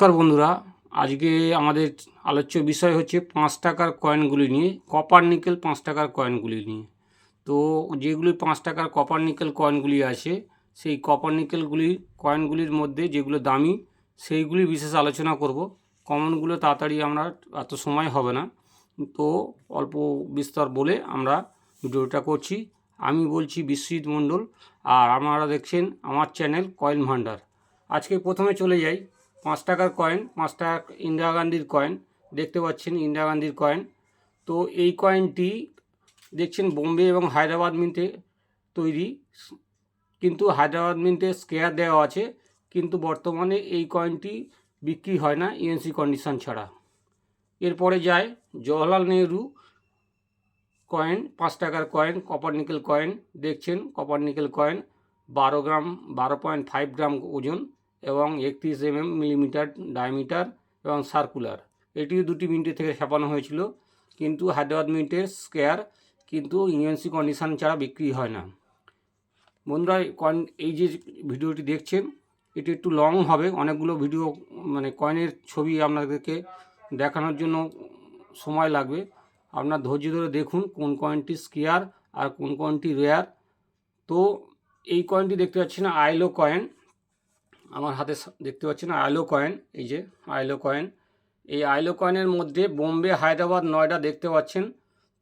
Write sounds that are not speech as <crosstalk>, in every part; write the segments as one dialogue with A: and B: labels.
A: নমস্কার বন্ধুরা। আজকে আমাদের আলোচ্য বিষয় হচ্ছে পাঁচ টাকার কয়েনগুলি নিয়ে কপার নিকেল পাঁচ টাকার কয়েনগুলি নিয়ে। তো যেগুলি পাঁচ টাকার কপার নিকেল কয়েনগুলি আছে, সেই কপার নিকেলগুলি কয়েনগুলির মধ্যে যেগুলো দামি, সেইগুলি বিশেষ আলোচনা করব। কমনগুলো তাড়াতাড়ি আমরা, এত সময় হবে না। তো অল্প বিস্তর বলে আমরা ভিডিওটা করছি। আমি বলছি বিশ্বজিৎ মণ্ডল, আর আপনারা দেখছেন আমার চ্যানেল কয়েন ভান্ডার আজকে প্রথমে চলে যাই। পাঁচ টাকার কয়েন পাঁচ টাকা ইন্দিরা গান্ধীর কয়েন দেখতে পাচ্ছেন ইন্দিরা গান্ধীর কয়েন তো এই কয়েনটি দেখছেন বোম্বে এবং হায়দ্রাবাদ মিন্টে তৈরি। কিন্তু হায়দ্রাবাদ মিন্টে স্কেয়ার দেওয়া আছে, কিন্তু বর্তমানে এই কয়েনটি বিক্রি হয় না ইএনসি কন্ডিশন ছাড়া। এরপরে যায় জওহরলাল নেহরু কয়েন পাঁচ টাকার কয়েন কপার নিকেল কয়েন দেখছেন কপার নিকেল কয়েন বারো গ্রাম, বারো পয়েন্ট ফাইভ গ্রাম ওজন। এবং একত্রিশ এম মিলিমিটার ডায়ামিটার এবং সার্কুলার এটিও দুটি মিনিটে থেকে ছাপানো হয়েছিল, কিন্তু হায়দ্রাবাদ মিন্টের স্কেয়ার কিন্তু ইউএনসি কন্ডিশন ছাড়া বিক্রি হয় না। বন্ধুরা এই যে ভিডিওটি দেখছেন, এটি একটু লং হবে। অনেকগুলো ভিডিও মানে কয়েনের ছবি আপনাদেরকে দেখানোর জন্য সময় লাগবে। আপনার ধৈর্য ধরে দেখুন কোন কয়েনটি স্কেয়ার আর কোন কয়েনটি রেয়ার তো এই কয়েনটি দেখতে পাচ্ছি পাচ্ছেন আইলো কয়েন আমার হাতে দেখতে পাচ্ছেন আইলো কয়েন, এই যে আইলো কয়েন। এই আইলো কয়েনের মধ্যে বোম্বে, হায়দ্রাবাদ নয়ডা দেখতে পাচ্ছেন।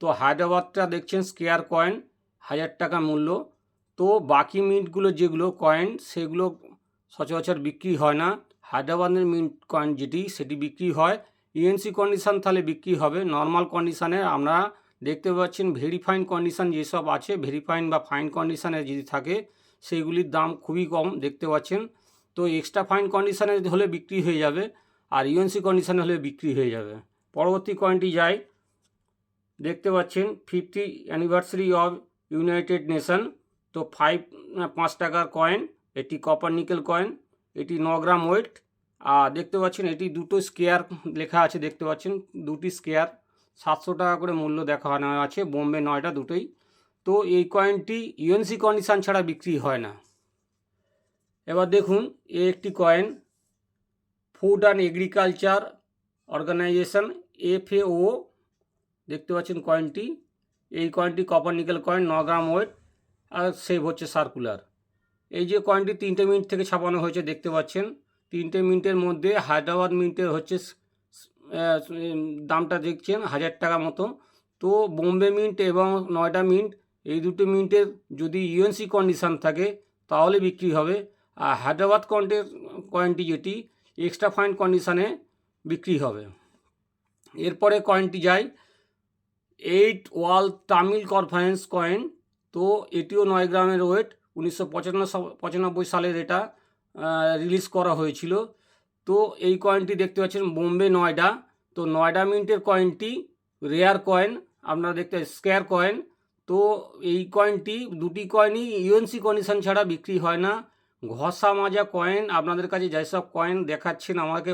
A: তো হায়দ্রাবাদটা দেখছেন স্কেয়ার কয়েন, হাজার টাকা মূল্য। তো বাকি মিন্টগুলো যেগুলো কয়েন, সেগুলো সচরাচর বিক্রি হয় না। হায়দ্রাবাদের মিন্ট কয়েন যেটি, সেটি বিক্রি হয়। ইএনসি কন্ডিশান তাহলে বিক্রি হবে। নর্মাল কন্ডিশানে আমরা দেখতে পাচ্ছেন ভেরিফাইন কন্ডিশান যেসব আছে, ভেরিফাইন বা ফাইন কন্ডিশনে যদি থাকে, সেইগুলির দাম খুবই কম দেখতে পাচ্ছেন। তো এক্সট্রা ফাইন কন্ডিশনে হলে বিক্রি হয়ে যাবে, আর ইউএনসি কন্ডিশনে হলে বিক্রি হয়ে যাবে। পরবর্তী কয়েনটি যায় দেখতে পাচ্ছেন fifty anniversary of United Nation তো ফাইভ পাঁচ টাকার কয়েন এটি কপার নিকেল কয়েন এটি ন গ্রাম ওয়েট আর দেখতে পাচ্ছেন এটি দুটো স্কেয়ার লেখা আছে, দেখতে পাচ্ছেন দুটি স্কেয়ার সাতশো টাকা করে মূল্য দেখানো আছে, বোম্বে নয়টা দুটোই। তো এই কয়েনটি ইউএনসি কন্ডিশন ছাড়া বিক্রি হয় না। এবার দেখুন, এ একটি coin food and agriculture organization FAO দেখতে পাচ্ছেন কয়েনটি এই কয়েনটি কপার নিকেল কয়েন ন গ্রাম ওয়েট আর সেভ হচ্ছে সার্কুলার এই যে কয়েনটি তিনটে মিনিট থেকে ছাপানো হয়েছে, দেখতে পাচ্ছেন। তিনটে মিনিটের মধ্যে হায়দ্রাবাদ মিন্টের হচ্ছে দামটা দেখছেন, হাজার টাকা মতো। তো বোম্বে মিন্ট এবং নয়ডা মিন্ট, এই দুটো মিন্টের যদি ইউএনসি কন্ডিশান থাকে, তাহলে বিক্রি হবে। হায়দ্রাবাদ কয়েন্টের কয়েনটি যেটি এক্সট্রা ফাইন কন্ডিশানে বিক্রি হবে এরপরে কয়েনটি যায় eight world Tamil conference coin তো এটিও নয় গ্রামের ওয়েট উনিশশো পঁচানব্বই সালের এটা রিলিজ করা হয়েছিল তো এই কয়েনটি দেখতে পাচ্ছেন বোম্বে নয়ডা তো নয়ডা মিন্টের কয়েনটি রেয়ার কয়েন আপনারা দেখতে স্কোয়ার কয়েন তো এই কয়েনটি দুটি কয়েনই ইউএনসি কন্ডিশন ছাড়া বিক্রি হয় না ঘষা মাজা কয়েন আপনাদের কাছে যেসব কয়েন দেখাচ্ছেন, আমাকে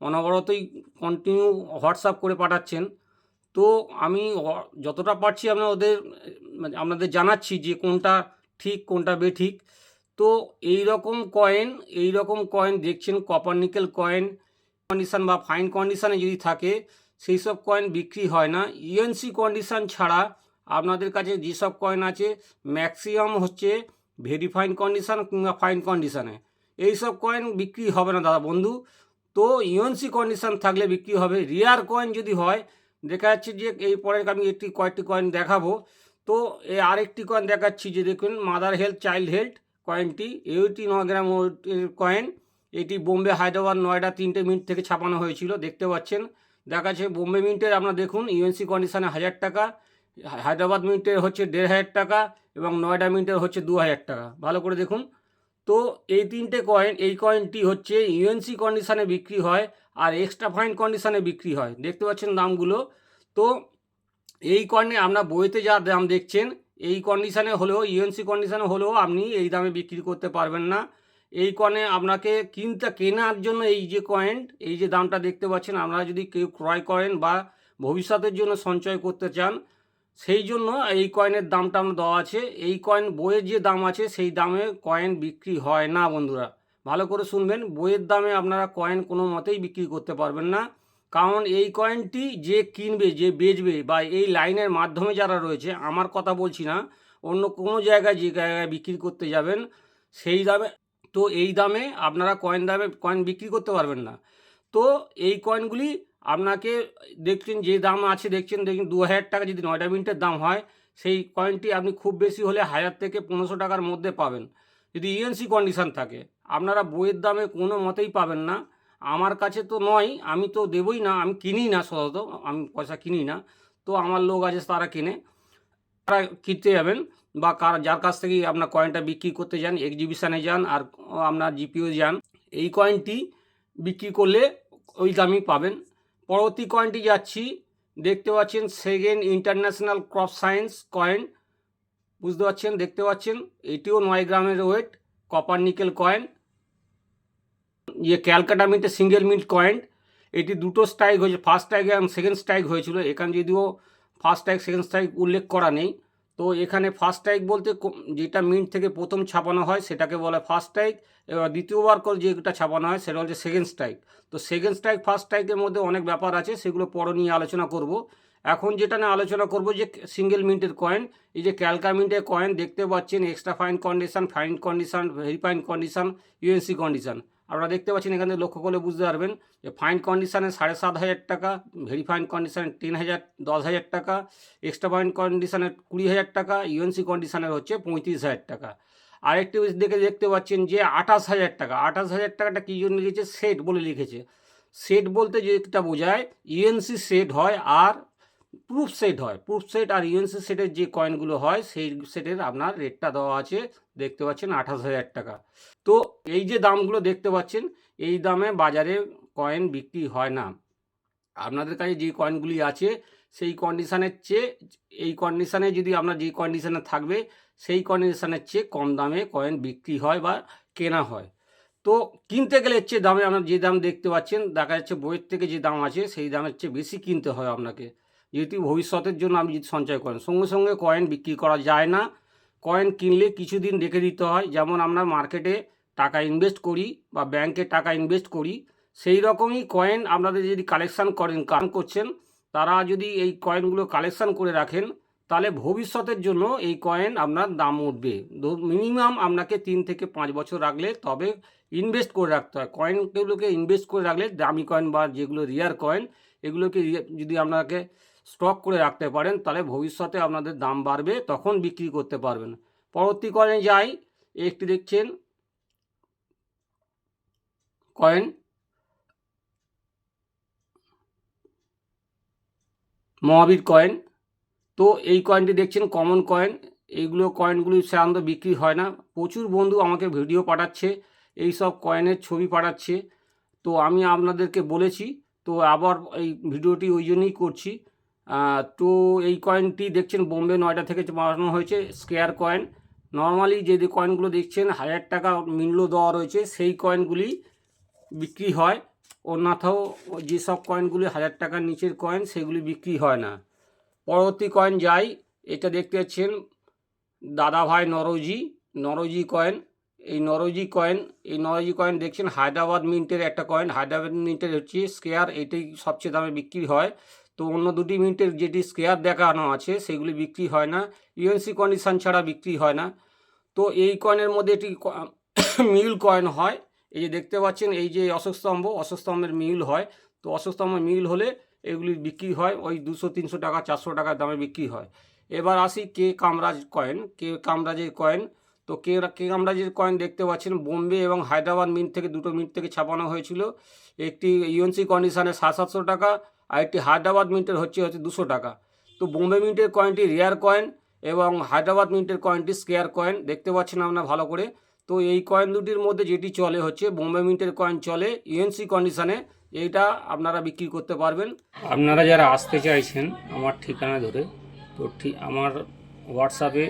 A: অনবরতই কন্টিনিউ হোয়াটসঅ্যাপ করে পাঠাচ্ছেন। তো আমি যতটা পারছি আমরা ওদের মানে আপনাদের জানাচ্ছি যে কোনটা ঠিক, কোনটা বেঠিক। তো এই রকম কয়েন এই রকম কয়েন দেখছেন কপার নিকেল কয়েন কন্ডিশন বা ফাইন কন্ডিশনে যদি থাকে, সেই সব কয়েন বিক্রি হয় না। ইএনসি কন্ডিশন ছাড়া আপনাদের কাছে যেসব কয়েন আছে ম্যাক্সিমাম হচ্ছে ভেরিফাইন কন্ডিশন কিংবা ফাইন কন্ডিশনে এইসব কয়েন বিক্রি হবে না দাদা বন্ধু। তো ইউএনসি কন্ডিশন থাকলে বিক্রি হবে। রিয়ার কয়েন যদি হয়, দেখা যাচ্ছে যে এই পরে আমি একটি কয়েকটি কয়েন দেখাবো। তো এই আরেকটি কয়েন দেখাচ্ছি যে দেখুন মাদার হেলথ চাইল্ড হেলথ কয়েনটি এইটি ন গ্রাম কয়েন এটি বোম্বে হায়দ্রাবাদ নয়ডা তিনটে মিনিট থেকে ছাপানো হয়েছিল, দেখতে পাচ্ছেন। দেখাচ্ছে বোম্বে মিন্টের আপনারা দেখুন ইউএনসি কন্ডিশনে হাজার টাকা। হায়দ্রাবাদ মিন্টের হচ্ছে দেড় হাজার টাকা এবং নয়ডা মিন্টের হচ্ছে দু হাজার টাকা। ভালো করে দেখুন। তো এই তিনটে কয়েন এই কয়েনটি হচ্ছে ইউএনসি কন্ডিশনে বিক্রি হয় আর এক্সট্রা ফাইন কন্ডিশনে বিক্রি হয়। দেখতে পাচ্ছেন দামগুলো। তো এই কয়েনে আপনার বইতে যা দাম দেখছেন, এই কন্ডিশানে হলেও ইউএনসি কন্ডিশানে হলেও আপনি এই দামে বিক্রি করতে পারবেন না। এই কয়েনে আপনাকে কিনতে, কেনার জন্য এই যে কয়েন এই যে দামটা দেখতে পাচ্ছেন, আপনারা যদি কেউ ক্রয় করেন বা ভবিষ্যতের জন্য সঞ্চয় করতে চান সেই জন্য এই কয়েনের দামটা আমরা দেওয়া আছে। এই কয়েন বইয়ের যে দাম আছে, সেই দামে কয়েন বিক্রি হয় না বন্ধুরা। ভালো করে শুনবেন, বইয়ের দামে আপনারা কয়েন কোনো মতেই বিক্রি করতে পারবেন না। কারণ এই কয়েনটি যে কিনবে, যে বেচবে বা এই লাইনের মাধ্যমে যারা রয়েছে, আমার কথা বলছি না, অন্য কোনো জায়গায় যে জায়গায় বিক্রি করতে যাবেন, সেই দামে, তো এই দামে আপনারা কয়েন দামে কয়েন বিক্রি করতে পারবেন না। তো এই কয়েনগুলি আপনাকে দেখছেন, যে দাম আছে দেখছেন, দেখুন দু হাজার টাকা যদি নয়টা মিনিটের দাম হয়, সেই কয়েনটি আপনি খুব বেশি হলে হাজার থেকে পনেরোশো টাকার মধ্যে পাবেন। যদি ইএনসি কন্ডিশন থাকে, আপনারা বইয়ের দামে কোনো মতেই পাবেন না। আমার কাছে তো নয়, আমি তো দেবই না, আমি কিনি না সহজত, আমি পয়সা কিনি না। তো আমার লোক আছে, তারা কিনে, তারা কিনতে যাবেন বা কার, যার কাছ থেকে আপনার কয়েনটা বিক্রি করতে যান এক্সিবিশানে যান, আর আপনার জিপিও যান, এই কয়েনটি বিক্রি করলে ওই দামই পাবেন। পরবর্তী কয়েনটি যাচ্ছি। দেখতে পাচ্ছেন second international crop science coin বুঝতে পারছেন? দেখতে পাচ্ছেন? এটিও নয় গ্রামের ওয়েট কপার নিকেল কয়েন ইয়ে ক্যালকাটা মিন্টে সিঙ্গেল মিন্ট কয়েন এটি দুটো স্ট্রাইক হয়েছে। ফার্স্ট স্ট্রাইক এবং সেকেন্ড স্ট্রাইক হয়েছিল। এখানে যদিও ফার্স্ট স্ট্রাইক সেকেন্ড স্ট্রাইক উল্লেখ করা নেই। তো এখানে ফার্স্ট স্ট্রাইক বলতে যেটা মিন্ট থেকে প্রথম ছাপানো হয়, সেটাকে বলে ফার্স্ট স্ট্রাইক এবার দ্বিতীয়বার করে যেটা ছাপানো হয়, সেটা হচ্ছে সেকেন্ড স্ট্রাইক তো সেকেন্ড স্ট্রাইক ফার্স্ট স্ট্রাইকের মধ্যে অনেক ব্যাপার আছে, সেগুলো পরে নিয়ে আলোচনা করব। এখন যেটা নিয়ে আলোচনা করব যে সিঙ্গেল মিন্টের কয়েন এই যে ক্যালকা মিন্টের কয়েন দেখতে পাচ্ছেন extra fine condition fine condition very fine condition UNC condition আপনারা দেখতে পাচ্ছেন এখানে লক্ষ্য করলে বুঝতে পারবেন যে ফাইন কন্ডিশনে সাড়ে সাত হাজার টাকা ভেরি ফাইন কন্ডিশনে তিন হাজার, দশ হাজার টাকা এক্সট্রা ফাইন কন্ডিশনের কুড়ি হাজার টাকা ইউএনসি কন্ডিশানের হচ্ছে পঁয়ত্রিশ হাজার টাকা। আরেকটি দেখে দেখতে পাচ্ছেন যে আঠাশ হাজার টাকা, আঠাশ হাজার টাকাটা কী জন্য লিখেছে? সেট বলে লিখেছে। সেট বলতে যেটা বোঝায় ইউএনসি সেট হয় আর প্রুফ সেট হয়। প্রুফ সেট আর ইউএনসি সেটের যে কয়েনগুলো হয়, সেই সেটের আপনার রেটটা দেওয়া আছে। দেখতে পাচ্ছেন আঠাশ হাজার টাকা। তো এই যে দামগুলো দেখতে পাচ্ছেন, এই দামে বাজারে কয়েন বিক্রি হয় না। আপনাদের কাছে যে কয়েনগুলি আছে, সেই কন্ডিশানের চেয়ে, এই কন্ডিশানে যদি আপনার যে কন্ডিশানে থাকবে, সেই কন্ডিশানের চেয়ে কম দামে কয়েন বিক্রি হয় বা কেনা হয়। তো কিনতে গেলে চেয়ে দামে আপনার যে দাম দেখতে পাচ্ছেন, দেখা যাচ্ছে বইয়ের থেকে যে দাম আছে, সেই দামের চেয়ে বেশি কিনতে হয় আপনাকে। যেহেতু ভবিষ্যতের জন্য আপনি যদি সঞ্চয় করেন। সঙ্গে সঙ্গে কয়েন বিক্রি করা যায় না। কয়েন কিনলে কিছুদিন রেখে দিতে হয়। যেমন আমরা মার্কেটে টাকা ইনভেস্ট করি বা ব্যাংকে টাকা ইনভেস্ট করি, সেই রকমই কয়েন আপনাদের যদি কালেকশান করেন, কাম করছেন, তারা যদি এই কয়েনগুলো কালেকশান করে রাখেন, তাহলে ভবিষ্যতের জন্য এই কয়েন আপনার দাম উঠবে। মিনিমাম আপনাকে তিন থেকে পাঁচ বছর রাখলে তবে ইনভেস্ট করে রাখতে হয়। কয়েনগুলোকে ইনভেস্ট করে রাখলে দামি কয়েন বা যেগুলো রিয়ার কয়েন এগুলোকে যদি আপনাকে স্টক করে রাখতে পারেন, তাহলে ভবিষ্যতে আপনাদের দাম বাড়বে, তখন বিক্রি করতে পারবেন। পরবর্তী কয়েনে যাই, একটি দেখছেন, কয়েন, মহাবীর কয়েন। তো এই কয়েনটি দেখছেন, কমন কয়েন, এইগুলো কয়েনগুলি সাধারণত বিক্রি হয় না। প্রচুর বন্ধু আমাকে ভিডিও পাঠাচ্ছে এই সব কয়েনের ছবি পাঠাচ্ছে। তো আমি আপনাদেরকে বলেছি, তো আবার এই ভিডিওটি ওই জন্যই করছি। তো এই কয়েনটি দেখছেন বোম্বে নয়ডা থেকে বানানো হয়েছে স্কেয়ার কয়েন নর্মালি যে যে কয়েনগুলো দেখছেন, হাজার টাকা মূল্য দেওয়া রয়েছে, সেই কয়েনগুলি বিক্রি হয়। অন্যথাও যেসব কয়েনগুলি হাজার টাকার নিচের কয়েন সেগুলি বিক্রি হয় না। পরবর্তী কয়েন যাই, এটা দেখতে পাচ্ছেন দাদাভাই নরজি নরজি কয়েন এই নরজি কয়েন এই নরজি কয়েন দেখছেন হায়দ্রাবাদ মিন্টের একটা কয়েন হায়দ্রাবাদ মিন্টের হচ্ছে স্কেয়ার এটাই সবচেয়ে দামে বিক্রি হয়। তো অন্য দুটি মিন্টের যেটি স্কেয়ার দেখানো আছে, সেগুলি বিক্রি হয় না। ইউএনসি কন্ডিশন ছাড়া বিক্রি হয় না। তো এই কয়েনের মধ্যে এটি <coughs> মিউল কয়েন হয়। এই যে দেখতে পাচ্ছেন, এই যে অশোক স্তম্ভ, অশোক স্তম্ভের মিউল হয়। তো অশোক স্তম্ভের মিউল হলে এগুলি বিক্রি হয়, ওই দুশো, তিনশো টাকা, চারশো টাকার দামে বিক্রি হয়। এবার আসি কে কামরাজ কয়েন কে কামরাজের কয়েন তো কে কে কামরাজের কয়েন দেখতে পাচ্ছেন, বোম্বে এবং হায়দ্রাবাদ মিন্ট থেকে, দুটো মিন্ট থেকে ছাপানো হয়েছিল। একটি ইউএনসি কন্ডিশনে সাত সাতশো টাকা আর একটি হায়দ্রাবাদ মিন্টের হচ্ছে হচ্ছে দুশো টাকা। তো বোম্বে মিন্টের কয়েনটি রেয়ার কয়েন এবং হায়দ্রাবাদ মিন্টের কয়েনটি স্কেয়ার কয়েন দেখতে পাচ্ছেন আপনারা ভালো করে। তো এই কয়েন দুটির মধ্যে যেটি চলে হচ্ছে, বোম্বে মিন্টের কয়েন চলে ইউএনসি কন্ডিশনে এইটা আপনারা বিক্রি করতে পারবেন। আপনারা যারা আসতে চাইছেন আমার ঠিকানা ধরে, তো ঠিক আমার হোয়াটসঅ্যাপে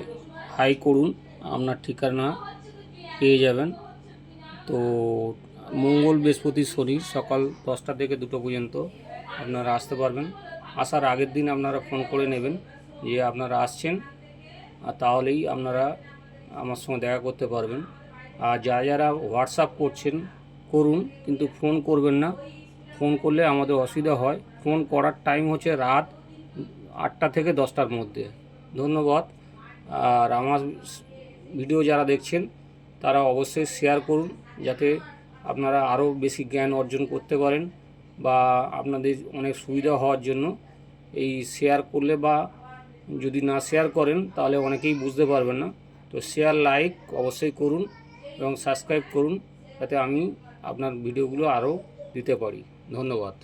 A: হাই করুন, আপনার ঠিকানা পেয়ে যাবেন। তো মঙ্গল বৃহস্পতি শনি সকাল দশটা থেকে দুটো পর্যন্ত। আপনারা আসতে পারবেন। আসার আগের দিন আপনারা ফোন করে নেবেন যে আপনারা আসছেন, আর তাহলেই আপনারা আমার সঙ্গে দেখা করতে পারবেন। আর যারা যারা হোয়াটসঅ্যাপ করছেন, করুন, কিন্তু ফোন করবেন না। ফোন করলে আমাদের অসুবিধা হয়। ফোন করার টাইম হচ্ছে রাত আটটা থেকে দশটার মধ্যে। ধন্যবাদ। আর আমার ভিডিও যারা দেখছেন, তারা অবশ্যই শেয়ার করুন, যাতে আপনারা আরও বেশি জ্ঞান অর্জন করতে পারেন। বা আপনাদের অনেক সুবিধা হওয়ার জন্য এই শেয়ার করলে বা যদি না শেয়ার করেন তাহলে অনেকেই বুঝতে পারবেন না। তো শেয়ার লাইক অবশ্যই করুন এবং সাবস্ক্রাইব করুন, যাতে আমি আপনার ভিডিওগুলো আরও দিতে পারি। ধন্যবাদ।